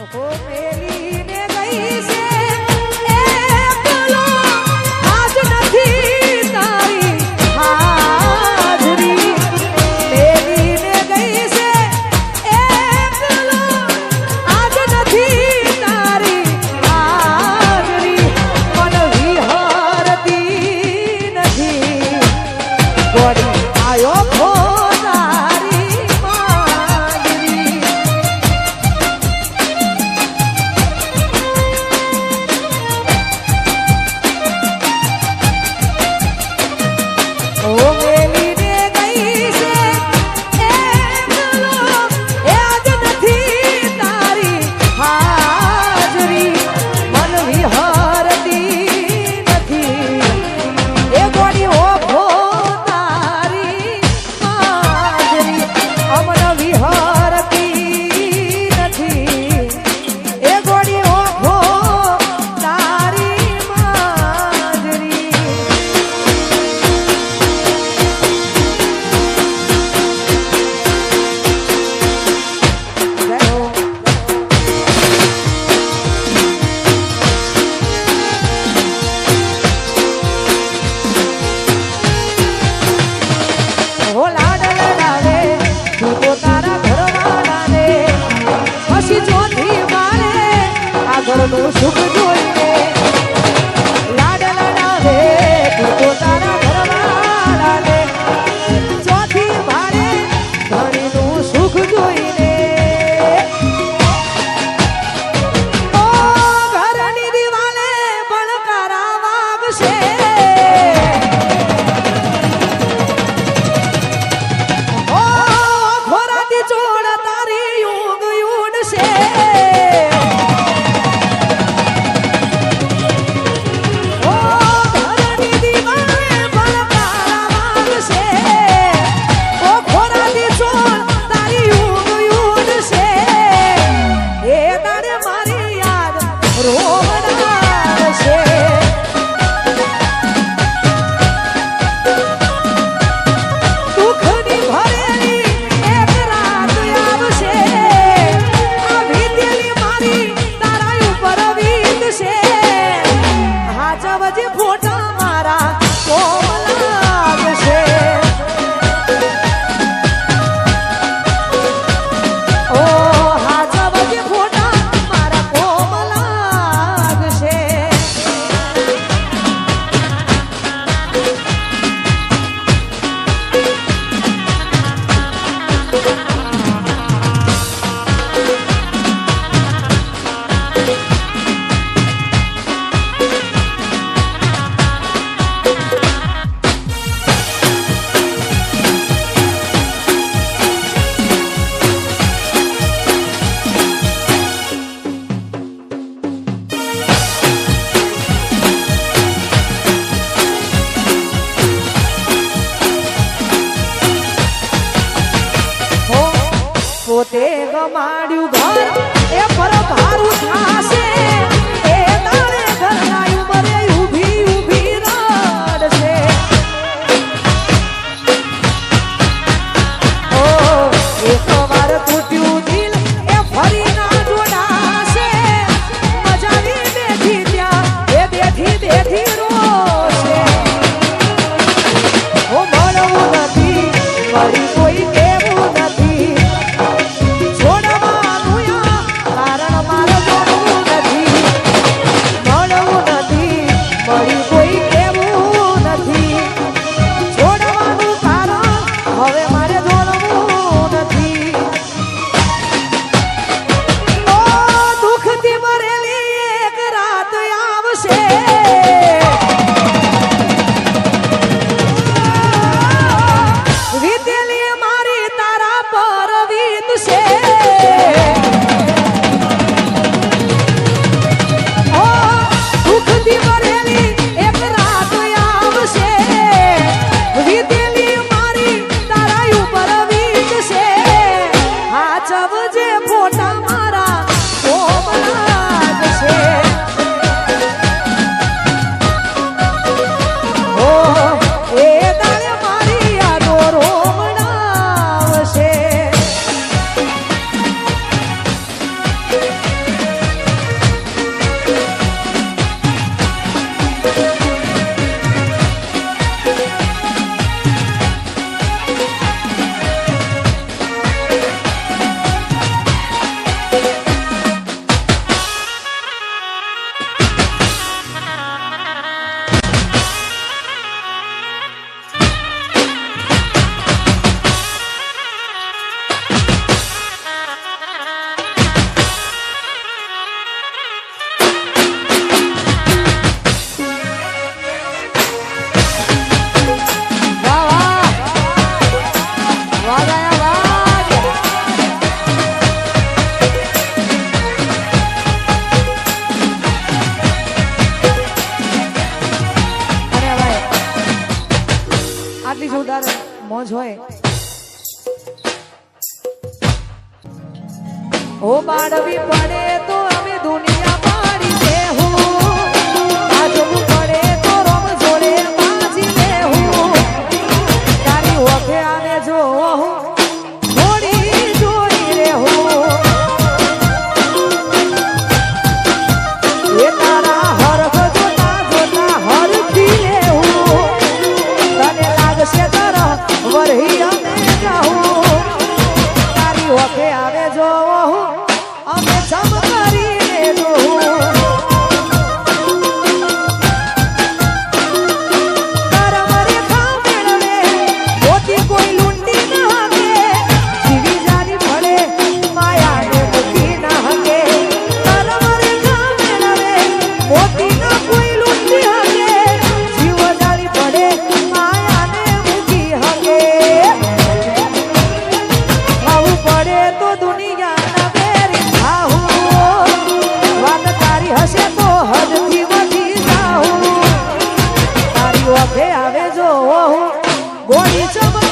ઓ મેલીને ગઈ છે করবো সুখ ಮಾಡಿ ઉડાર મોજ હોય. ઓ બાળવી પડે તો અમે દુનિયા પગે આવે જો હું ગોળી ચમક